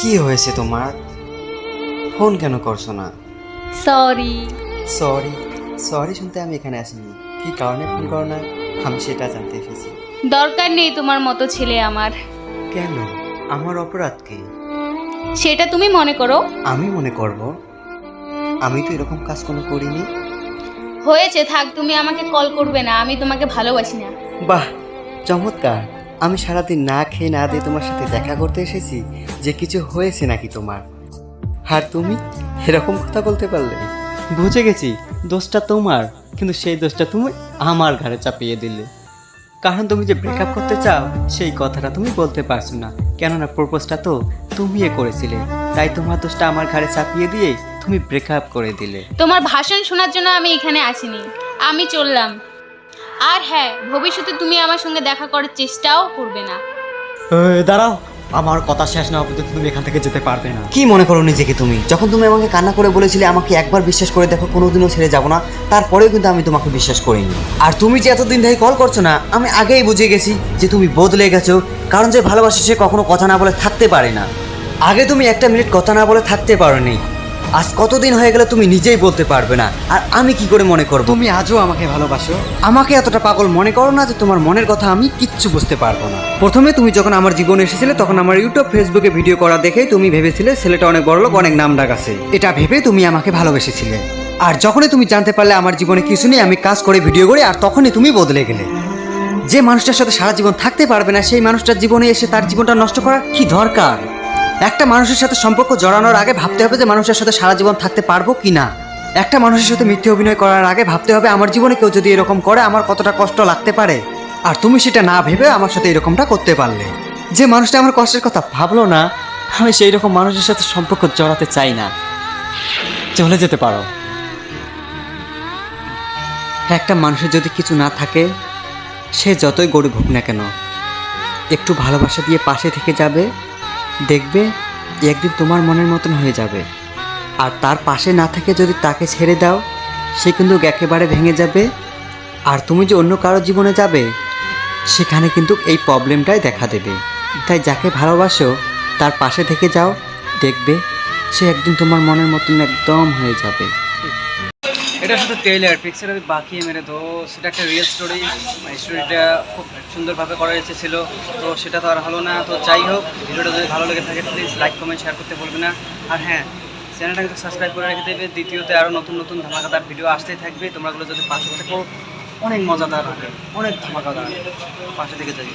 কি হয়েছে তোমার? ফোন কেন করছ না? সরি সরি সরি শুনতে আমি এখানে আসিনি। কি কারণে ফোন করো না? আমি সেটা জানতে এসেছি। দরকার নেই তোমার মতো ছেলে আমার। কেন? আমার অপরাধ কি? সেটা তুমি মনে করো। আমি মনে করব? আমি তো এরকম কাজ কোনো করিনি। হয়েছে থাক তুমি আমাকে কল করবে না। আমি তোমাকে ভালোবাসি না। বাহ চমৎকার। আমি সারাদিন না খেয়ে না দিয়ে তোমার সাথে দেখা করতে এসেছি যে কিছু হয়েছে নাকি তোমার। আর তুমি এরকম কথা বলতে পারলে বুঝে গেছি দোষটা তোমার কিন্তু সেই দোষটা তুমি আমার ঘাড়ে চাপিয়ে দিলে। কারণ তুমি যে ব্রেকআপ করতে চাও সেই কথাটা তুমি বলতে পারছ না। কেননা প্রপোজটা তো তুমিই করেছিলে তাই তোমার দোষটা আমার ঘাড়ে চাপিয়ে দিয়ে তুমি ব্রেকআপ করে দিলে। তোমার ভাষণ শোনার জন্য আমি এখানে আসিনি। আমি চললাম। আর হ্যাঁ ভবিষ্যতে তুমি আমার সঙ্গে দেখা করার চেষ্টাও করবে না। দাঁড়াও। আমার কথা শেষ না পর্যন্ত তুমি এখান থেকে যেতে পারবে না। কি মনে করো নিজেকে তুমি? যখন তুমি আমাকে কান্না করে বলেছিলে আমাকে একবার বিশ্বাস করে দেখো কোনোদিনও ছেড়ে যাব না। তারপরেও কিন্তু আমি তোমাকে বিশ্বাস করিনি। আর তুমি যে এতদিন ধরে কল করছ না আমি আগেই বুঝে গেছি যে তুমি বদলে গেছো। কারণ যে ভালোবাসে সে কখনো কথা না বলে থাকতে পারে না। আগে তুমি একটা মিনিট কথা না বলে থাকতে পারোনি। আজ কতদিন হয়ে গেলে তুমি নিজেই বলতে পারবে না। আর আমি কি করে মনে করব? তুমি আজও আমাকে ভালোবাসো। আমাকে এতটা পাগল মনে করো না যে তোমার মনের কথা আমি কিচ্ছু বুঝতে পারব না। প্রথমে তুমি যখন আমার জীবনে এসেছিলে তখন আমার ইউটিউব ফেসবুকে ভিডিও করা দেখে তুমি ভেবেছিলে ছেলেটা অনেক বড় লোক অনেক নাম ডাক আছে। এটা ভেবে তুমি আমাকে ভালোবেসেছিলে। আর যখনই তুমি জানতে পারলে আমার জীবনে কিছু নেই আমি কাজ করে ভিডিও করি আর তখনই তুমি বদলে গেলে। যে মানুষটার সাথে সারা জীবন থাকতে পারবে না সেই মানুষটার জীবনে এসে তার জীবনটা নষ্ট করার কি দরকার? একটা মানুষের সাথে সম্পর্ক জড়ানোর আগে ভাবতে হবে যে মানুষের সাথে সারা জীবন থাকতে পারব কি না একটা মানুষের সাথে মিথ্যে অভিনয় করার আগে ভাবতে হবে আমার জীবনে কেউ যদি এরকম করে, আমার কতটা কষ্ট লাগতে পারে। আর তুমি সেটা না ভেবে আমার সাথে এরকমটা করতে পারলে। যে মানুষটা আমার কষ্টের কথা ভাবলো না, আমি সেই রকম মানুষের সাথে সম্পর্ক জড়াতে চাই না। চলে যেতে পারো। একটা মানুষের যদি কিছু না থাকে, সে যতই গরিব হোক না কেন, একটু ভালোবাসা দিয়ে পাশে থেকে যাবে দেখবে একদিন তোমার মনের মতন হয়ে যাবে। আর তার পাশে না থেকে যদি তাকে ছেড়ে দাও, সে কিন্তু একেবারে ভেঙে যাবে। আর তুমি যে অন্য কারও জীবনে যাবে, সেখানে কিন্তু এই প্রবলেমটাই দেখা দেবে। তাই যাকে ভালোবাসো, তার পাশে থেকে যাও, দেখবে, সে একদিন তোমার মনের মতন একদম হয়ে যাবে। এটা শুধু ট্রেলার পিকচার বাকি মেরে তো সেটা একটা রিয়েল স্টোরি স্টোরিটা খুব সুন্দরভাবে করা এসেছিল তো সেটা তো আর হলো না। তো যাই হোক, ভিডিওটা যদি ভালো লেগে থাকে প্লিজ লাইক কমেন্ট শেয়ার করতে বলবে না। আর হ্যাঁ চ্যানেলটা কিন্তু সাবস্ক্রাইব করে রেখে দেবে। দ্বিতীয়তে আরও নতুন নতুন ধামাকাদার ভিডিও আসতেই থাকবে। তোমরাগুলো যদি পাশে থাকো, অনেক মজাদার অনেক ধামাকাদার পাশে থেকে যাই।